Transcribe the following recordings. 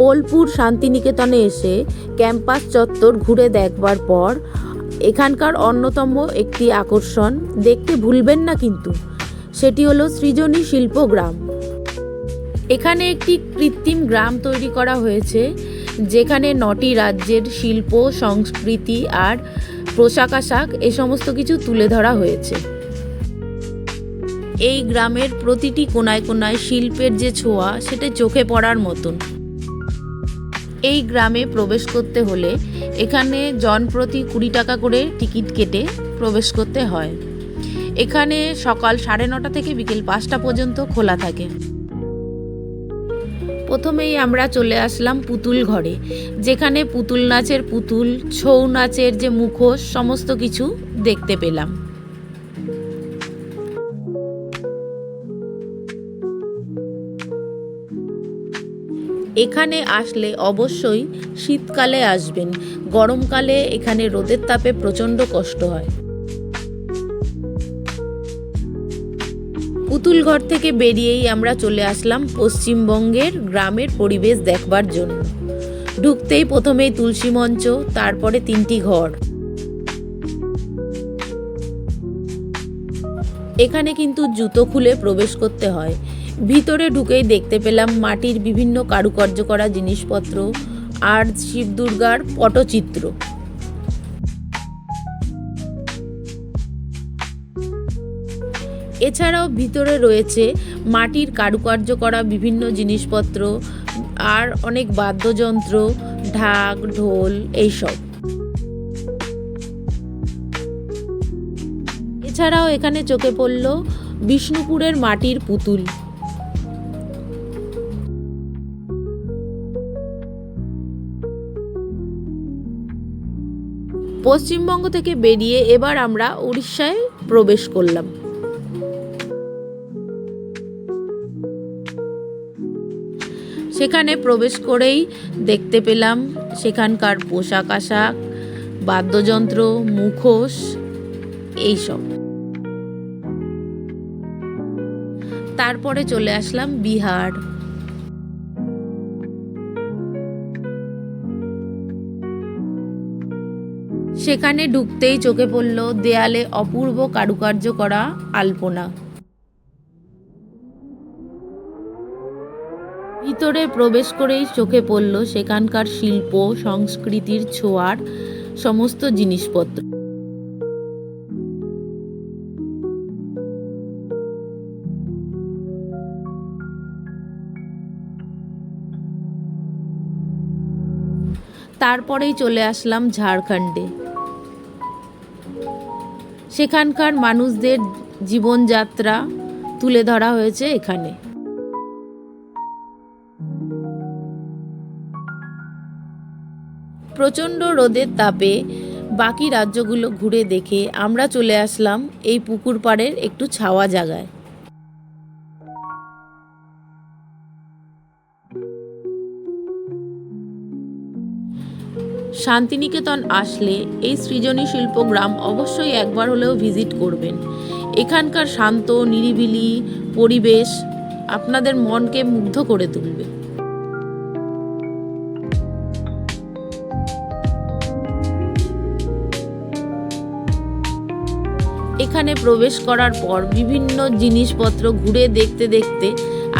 বোলপুর শান্তিনিকেতনে এসে ক্যাম্পাস চত্বর ঘুরে দেখবার পর এখানকার অন্যতম একটি আকর্ষণ, দেখতে ভুলবেন না কিন্তু, সেটি হলো সৃজনী শিল্পগ্রাম এখানে একটি কৃত্রিম গ্রাম তৈরি করা হয়েছে, যেখানে নটি রাজ্যের শিল্প, সংস্কৃতি আর পোশাক আশাক এ সমস্ত কিছু তুলে ধরা হয়েছে। এই গ্রামের প্রতিটি কোনায় কোনায় শিল্পের যে ছোঁয়া, সেটা চোখে পড়ার মতন। এই গ্রামে প্রবেশ করতে হলে এখানে জনপ্রতি কুড়ি টাকা করে টিকিট কেটে প্রবেশ করতে হয়। এখানে সকাল সাড়ে নটা থেকে বিকেল পাঁচটা পর্যন্ত খোলা থাকে। প্রথমেই আমরা চলে আসলাম পুতুল ঘরে, যেখানে পুতুল নাচের পুতুল, ছৌ নাচের যে মুখোশ, সমস্ত কিছু দেখতে পেলাম। এখানে আসলে অবশ্যই শীতকালে আসবেন। গরমকালে এখানে রোদের তাপে প্রচণ্ড কষ্ট হয়। পুতুল ঘর থেকে বেরিয়েই আমরা চলে আসলাম পশ্চিমবঙ্গের গ্রামের পরিবেশ দেখবার জন্য। ঢুকতেই প্রথমেই তুলসী মঞ্চ, তারপরে তিনটি ঘর। এখানে কিন্তু জুতো খুলে প্রবেশ করতে হয়। ভিতরে ঢুকেই দেখতে পেলাম মাটির বিভিন্ন কারুকার্য করা জিনিসপত্র আর শিব দুর্গার পটচিত্র। এছাড়াও ভিতরে রয়েছে মাটির কারুকার্য করা বিভিন্ন জিনিসপত্র আর অনেক বাদ্যযন্ত্র, ঢাক, ঢোল এইসব। এছাড়াও এখানে চোখে পড়ল বিষ্ণুপুরের মাটির পুতুল। পশ্চিমবঙ্গ থেকে বেরিয়ে এবার আমরা উড়িষ্যায় প্রবেশ করলাম। সেখানে প্রবেশ করেই দেখতে পেলাম সেখানকার পোশাক আশাক, বাদ্যযন্ত্র, মুখোশ, এইসব। তারপরে চলে আসলাম বিহার। সেখানে ঢুকতেই চোখে পড়ল দেয়ালে অপূর্ব কারুকার্য করা আলপনা। ভিতরে প্রবেশ করেই চোখে পড়ল সেখানকার শিল্প, সংস্কৃতির ছোঁয়ার সমস্ত জিনিসপত্র। তারপরেই চলে আসলাম ঝাড়খণ্ডে। সেখানকার মানুষদের জীবনযাত্রা তুলে ধরা হয়েছে এখানে। প্রচণ্ড রোদের তাপে বাকি রাজ্যগুলো ঘুরে দেখে আমরা চলে আসলাম এই পুকুর পাড়ের একটু ছাওয়া জায়গায়। শান্তিনিকেতন আসলে এই সৃজনী শিল্প গ্রাম অবশ্যই একবার হলেও ভিজিট করবেন। এখানকার শান্ত, নিরিবিলি পরিবেশ আপনাদের মনকে মুগ্ধ করে তুলবে। এখানে প্রবেশ করার পর বিভিন্ন জিনিসপত্র ঘুরে দেখতে দেখতে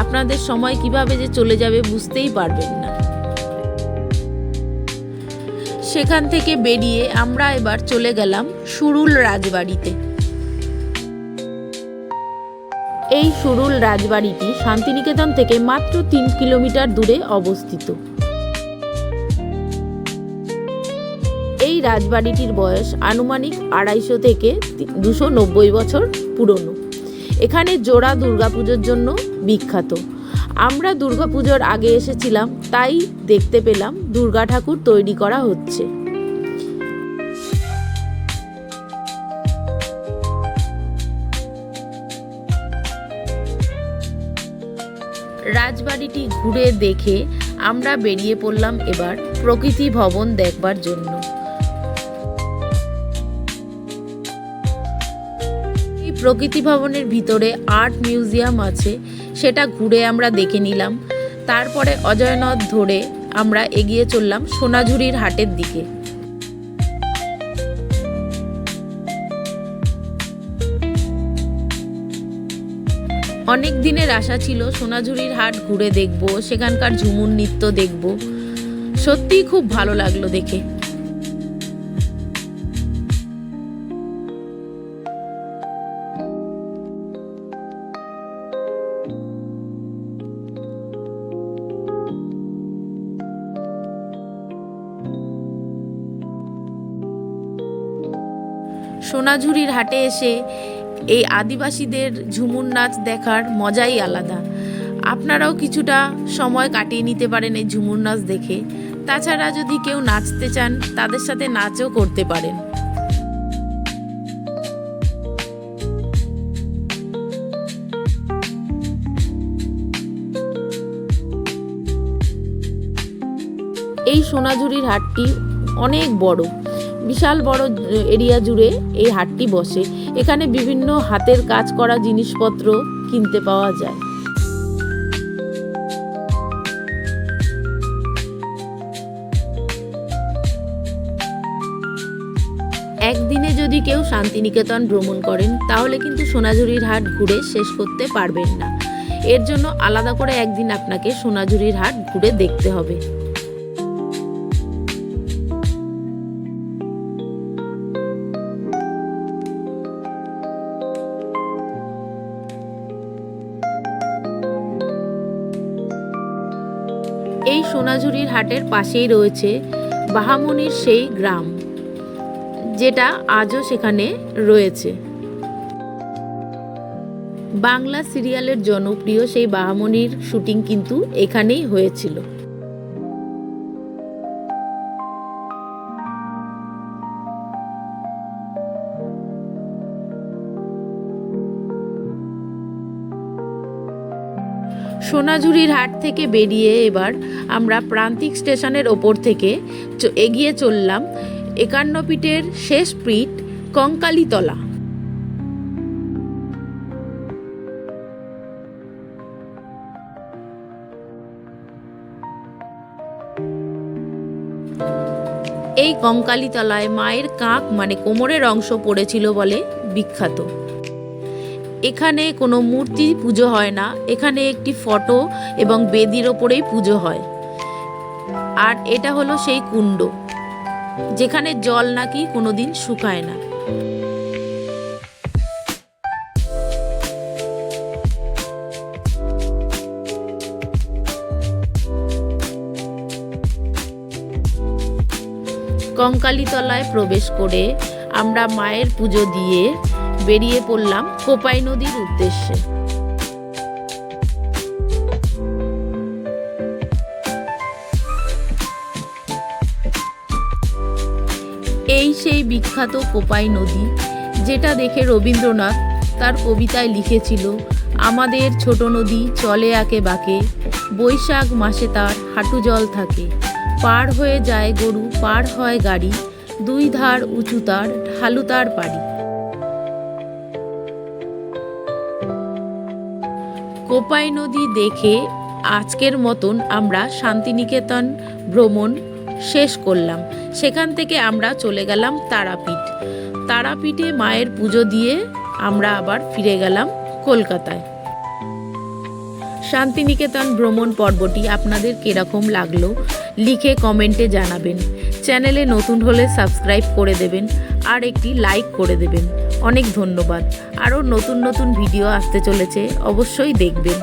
আপনাদের সময় কীভাবে যে চলে যাবে বুঝতেই পারবেন না। সেখান থেকে বেরিয়ে আমরা এবার চলে গেলাম সুরুল রাজবাড়িতে। এই সুরুল রাজবাড়িটি শান্তিনিকেতন থেকে মাত্র তিন কিলোমিটার দূরে অবস্থিত। এই রাজবাড়িটির বয়স আনুমানিক আড়াইশো থেকে দুশো নব্বই বছর পুরনো। এখানে জোড়া দুর্গাপুজোর জন্য বিখ্যাত। আমরা দুর্গাপুজোর আগে এসেছিলাম, তাই দেখতে পেলাম দুর্গা ঠাকুর তৈরি করা হচ্ছে। রাজবাড়িটি ঘুরে দেখে আমরা বেরিয়ে পড়লাম এবার প্রকৃতি ভবন দেখবার জন্য। প্রকৃতি ভবনের ভিতরে আর্ট মিউজিয়াম আছে সেটা ঘুরে আমরা দেখে নিলাম। তারপরে অজয়নথ ধরে আমরা এগিয়ে চললাম সোনাঝুরির হাটের দিকে। অনেক দিনের আশা ছিল সোনাঝুরির হাট ঘুরে দেখব, সেখানকার ঝুমুর নৃত্য দেখব। সত্যিই খুব ভালো লাগল দেখে। সোনাঝুরির হাটে এসে এই আদিবাসীদের ঝুমুর নাচ দেখার মজাই আলাদা। আপনারাও কিছুটা সময় কাটিয়ে নিতে পারেন এই ঝুমুর নাচ দেখে। তাছাড়া যদি কেউ নাচতে চান, তাদের সাথে নাচও করতে পারেন। এই সোনাঝুরির হাটটি অনেক বড়। বিশাল বড় এরিয়া জুড়ে এই হাটটি বসে। এখানে বিভিন্ন হাতের কাজ করা জিনিসপত্র কিনতে পাওয়া যায়। একদিনে যদি কেউ শান্তিনিকেতন ভ্রমণ করেন, তাহলে কিন্তু সোনাঝুরির হাট ঘুরে শেষ করতে পারবেন না। এর জন্য আলাদা করে একদিন আপনাকে সোনাঝুরির হাট ঘুরে দেখতে হবে। এই সোনাঝুরির হাটের পাশেই রয়েছে বাহামনির সেই গ্রাম, যেটা আজও সেখানে রয়েছে। বাংলা সিরিয়ালের জনপ্রিয় সেই বাহামনির শুটিং কিন্তু এখানেই হয়েছিল। সোনাঝুরির হাট থেকে বেরিয়ে এবার আমরা প্রান্তিক স্টেশনের ওপর থেকে এগিয়ে চললাম একান্ন পিঠের শেষ পিঠ কঙ্কালীতলা। এই কঙ্কালীতলায় মায়ের কাক মানে কোমরের অংশ পড়েছিল বলে বিখ্যাত। এখানে কোনো মূর্তি পুজো হয় না। এখানে একটি ফটো এবং বেদির ওপরেই পুজো হয়। আর এটা হলো সেই কুণ্ড, যেখানে জল নাকি কোনোদিন শুকায় না। কঙ্কালীতলায় প্রবেশ করে আমরা মায়ের পুজো দিয়ে বেরিয়ে পড়লাম কোপাই নদীর উদ্দেশ্যে। এই সেই বিখ্যাত কোপাই নদী, যেটা দেখে রবীন্দ্রনাথ তার কবিতায় লিখেছিল, আমাদের ছোট নদী চলে আঁকে বাঁকে, বৈশাখ মাসে তার হাঁটু জল থাকে। পার হয়ে যায় গরু, পার হয় গাড়ি, দুই ধার উঁচু তার ঢালু তার পাড়ি কোপাই নদী দেখে আজকের মতন আমরা শান্তিনিকেতন ভ্রমণ শেষ করলাম। সেখান থেকে আমরা চলে গেলাম তারাপীঠ। তারাপীঠে মায়ের পুজো দিয়ে আমরা আবার ফিরে গেলাম কলকাতায়। শান্তিনিকেতন ভ্রমণ পর্বটি আপনাদের কীরকম লাগল লিখে কমেন্টে জানাবেন। চ্যানেলে নতুন হলে সাবস্ক্রাইব করে দেবেন আর একটি লাইক করে দেবেন। অনেক ধন্যবাদ। আরও নতুন নতুন ভিডিও আসতে চলেছে অবশ্যই দেখবেন।